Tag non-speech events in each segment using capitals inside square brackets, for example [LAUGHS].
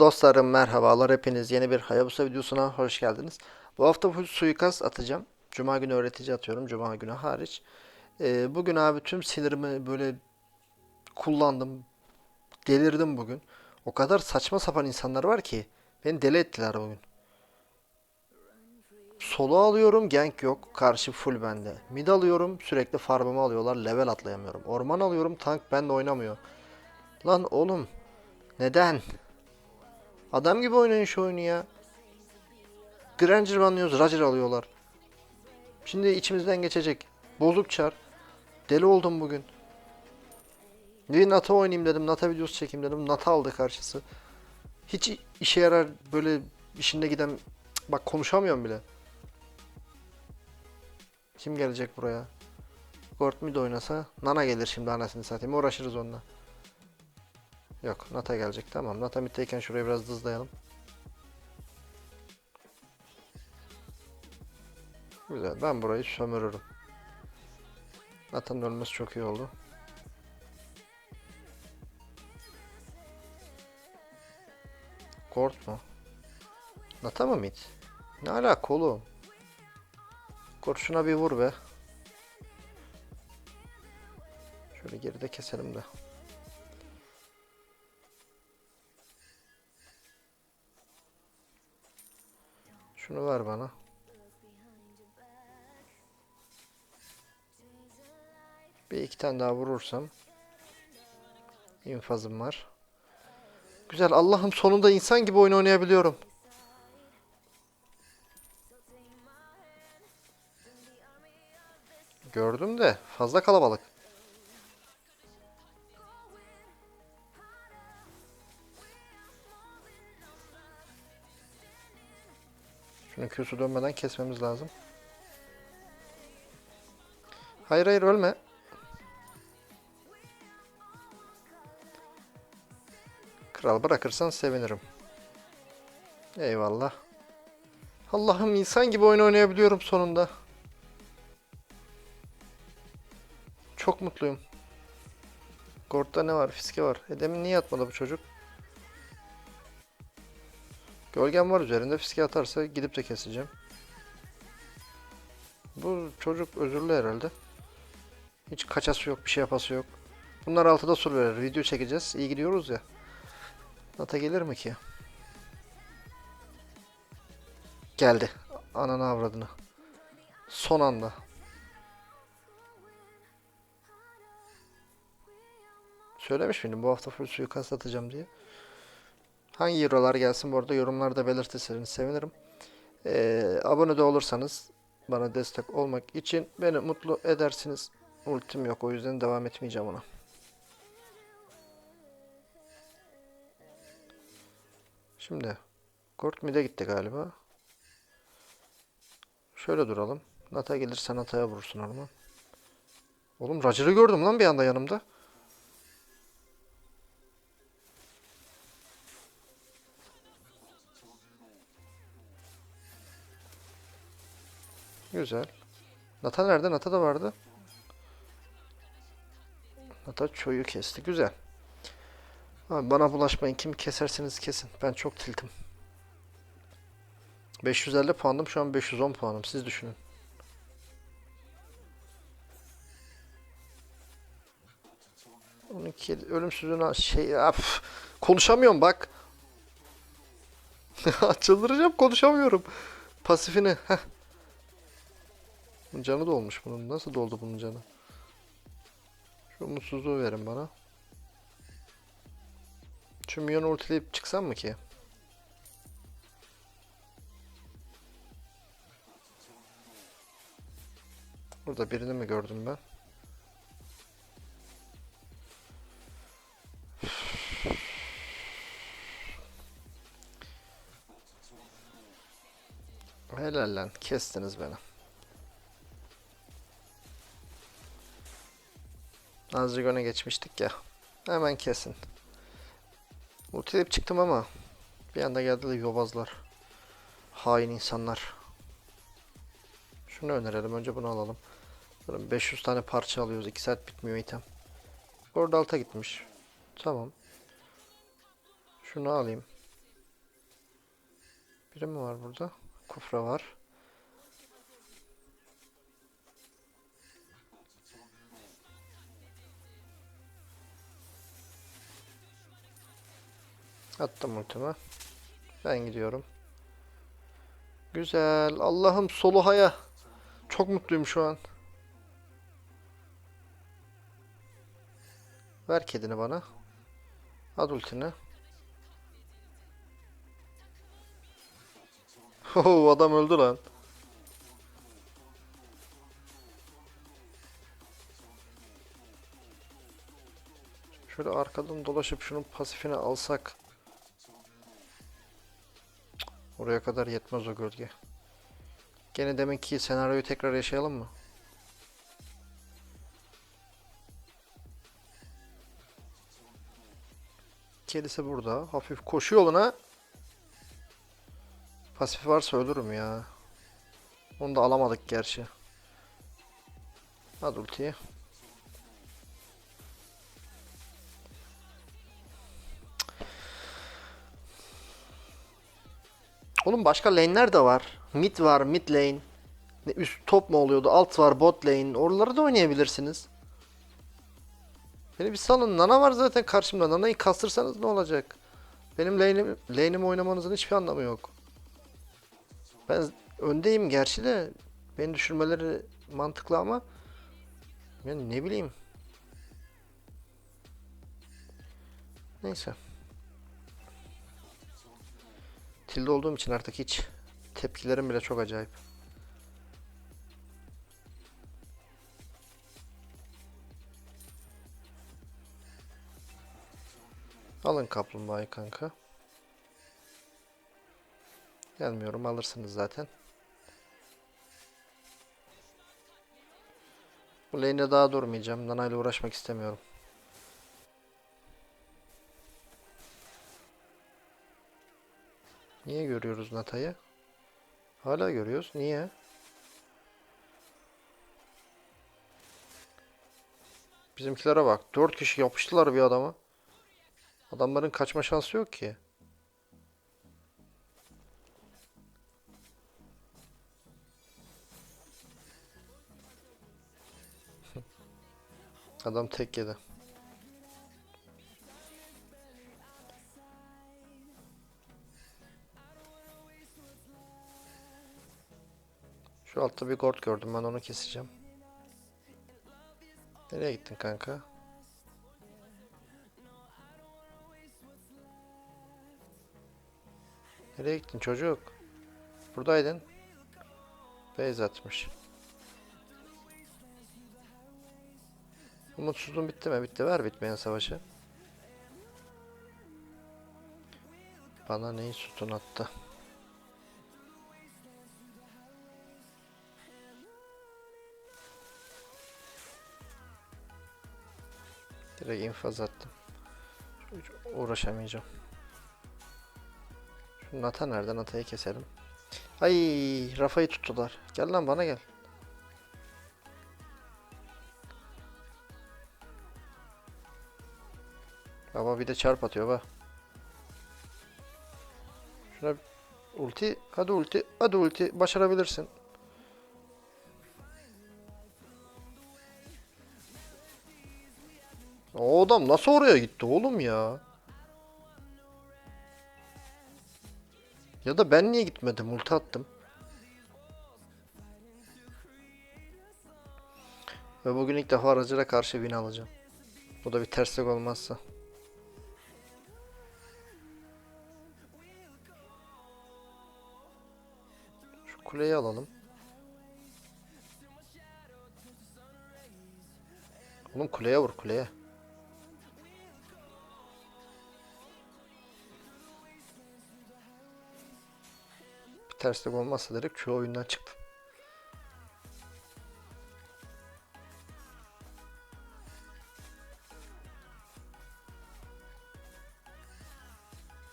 Dostlarım merhabalar hepiniz yeni bir Hayabusa videosuna hoş geldiniz. Bu hafta full suikast atacağım. Cuma günü öğretici atıyorum. Cuma günü hariç. Ee, bugün abi tüm sinirimi böyle kullandım. Delirdim bugün. O kadar saçma sapan insanlar var ki. Beni deli ettiler bugün. Solo alıyorum gank yok. Karşı full bende. Mid alıyorum sürekli farmımı alıyorlar. Level atlayamıyorum. Orman alıyorum tank bende oynamıyor. Lan oğlum. Neden? Adam gibi oynayın şu oyunu ya. Granger banlıyoruz, Roger alıyorlar. Şimdi içimizden geçecek. Bozuk çar. Deli oldum bugün. Bir Nata oynayayım dedim. Nata videosu çekeyim dedim. Nata aldı karşısı. Hiç işe yarar böyle işinde giden... Bak konuşamıyorum bile. Kim gelecek buraya? Gort mid oynasa Nana gelir şimdi anasını satayım. Uğraşırız onunla. Yok Nata gelecek tamam. Nata middeyken şuraya biraz hızlayalım. Güzel ben burayı sömürürüm. Nata'nın ölmesi çok iyi oldu. Kort mu? Nata mı mid? Ne alaka oğlum? Kort şuna bir vur be. Şöyle geride keselim de. Şunu ver bana. Bir iki tane daha vurursam infazım var. Güzel Allah'ım sonunda insan gibi oyun oynayabiliyorum. Gördüm de fazla kalabalık. Şunu Q'su dönmeden kesmemiz lazım. Hayır hayır ölme. Kral bırakırsan sevinirim. Eyvallah. Allah'ım insan gibi oyun oynayabiliyorum sonunda. Çok mutluyum. Gord'da ne var? Fiske var. E demin niye atmadı bu çocuk? Gölgem var üzerinde. Fiske atarsa gidip de keseceğim. Bu çocuk özürlü herhalde. Hiç kaçası yok, bir şey yapası yok. Bunlar altıda sur verir. Video çekeceğiz. İyi gidiyoruz ya. Nata gelir mi ki? Geldi. Ananı avradını. Son anda. Söylemiş miydim bu hafta full suikast atacağım diye. Hangi eurolar gelsin bu arada yorumlarda belirtirseniz sevinirim. Ee, abone de olursanız bana destek olmak için beni mutlu edersiniz. Ultim yok o yüzden devam etmeyeceğim ona. Şimdi Kurt mid'e gitti galiba. Şöyle duralım. Nata gelirse Nata'ya vurursun orman. Oğlum Roger'ı gördüm lan bir anda yanımda. Güzel. Nata nerede? Nata da vardı. Nata çoyu kesti. Güzel. Abi bana bulaşmayın. Kim keserseniz kesin. Ben çok tiltim. 550 puanım. Şu an 510 puanım. Siz düşünün. Onunki ölümsüzlüğüne şey af, konuşamıyorum bak. [LAUGHS] Çıldıracağım konuşamıyorum. Pasifini. Heh. Canı dolmuş bunun. Nasıl doldu bunun canı? Şu umutsuzluğu verin bana. Şu milyonu ultileyip çıksam mı ki? Burada birini mi gördüm ben? Helal lan kestiniz beni. Azıcık öne geçmiştik ya. Hemen kesin. Ultileyip çıktım ama bir anda geldi de yobazlar. Hain insanlar. Şunu önerelim. Önce bunu alalım. Sanırım 500 tane parça alıyoruz. 2 saat bitmiyor item. Orada alta gitmiş. Tamam. Şunu alayım. Biri mi var burada? Kufra var. Attım ultimi. Ben gidiyorum. Güzel. Allah'ım Soluha'ya. Çok mutluyum şu an. Ver kedini bana. At ultini. Ho adam öldü lan. Şöyle arkadan dolaşıp şunun pasifini alsak. Oraya kadar yetmez o gölge. Gene deminki senaryoyu tekrar yaşayalım mı? Kedisi burada. Hafif koşu yoluna. Pasif varsa ölürüm ya. Onu da alamadık gerçi. Hadi ultiyi. Oğlum başka lane'ler de var. Mid var, mid lane. Ne üst top mu oluyordu? Alt var, bot lane. Oraları da oynayabilirsiniz. Beni bir salın. Nana var zaten karşımda. Nana'yı kastırsanız ne olacak? Benim lane'im, lane'imi oynamanızın hiçbir anlamı yok. Ben öndeyim gerçi de beni düşürmeleri mantıklı ama yani ne bileyim. Neyse. Tilde olduğum için artık hiç tepkilerim bile çok acayip. Alın kaplumbağayı kanka. Gelmiyorum alırsınız zaten. Bu lane'de daha durmayacağım. Nana ile uğraşmak istemiyorum. Niye görüyoruz Nata'yı? Hala görüyoruz. Niye? Bizimkilere bak. 4 kişi yapıştılar bir adama. Adamların kaçma şansı yok ki. [LAUGHS] Adam tek yedi. Altta bir gord gördüm ben onu keseceğim. Nereye gittin kanka? Nereye gittin çocuk? Buradaydın. Beyz atmış. Umutsuzluğun bitti mi? Bitti. Ver bitmeyen savaşı. Bana neyi sütun attı? Direkt infaz attım. Hiç uğraşamayacağım. Şu Nata nerede? Nata'yı keselim. Ay, Rafa'yı tuttular. Gel lan bana gel. Baba bir de çarp atıyor bak. Şuna ulti. Hadi ulti. Hadi ulti. Başarabilirsin. Adam nasıl oraya gitti oğlum ya? Ya da ben niye gitmedim? Ulti attım. Ve bugün ilk defa aracıra karşı win alacağım. Bu da bir terslik olmazsa. Şu kuleyi alalım. Oğlum kuleye vur kuleye. Terslik olmazsa direkt şu oyundan çıktım.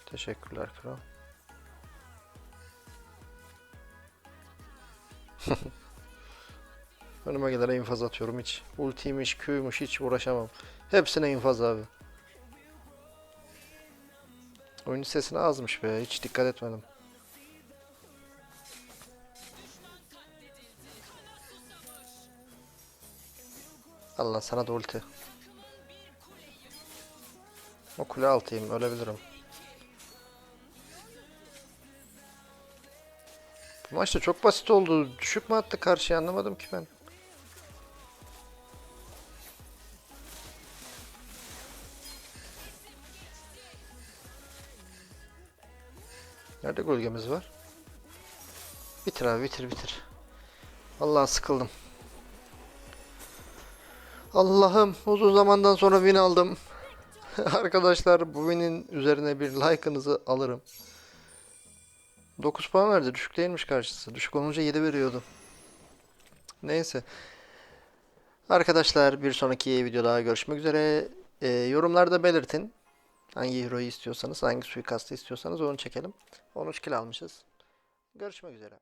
Teşekkürler kral. [LAUGHS] Önüme gelene infaz atıyorum hiç. Ultiymiş, Q'ymuş hiç uğraşamam. Hepsine infaz abi. Oyunun sesine azmış be hiç dikkat etmedim. Allah sana da ulti. O kule altıyım ölebilirim. Bu maçta çok basit oldu. Düşük mü attı karşıya anlamadım ki ben. Nerede gölgemiz var? Bitir abi bitir bitir. Vallahi sıkıldım. Allah'ım uzun zamandan sonra win aldım. [LAUGHS] Arkadaşlar bu win'in üzerine bir like'ınızı alırım. 9 puan verdi. Düşük değilmiş karşısı. Düşük olunca 7 veriyordu. Neyse. Arkadaşlar bir sonraki videoda görüşmek üzere. Ee, yorumlarda belirtin. Hangi hero'yu istiyorsanız, hangi suikastı istiyorsanız onu çekelim. 13 kill almışız. Görüşmek üzere.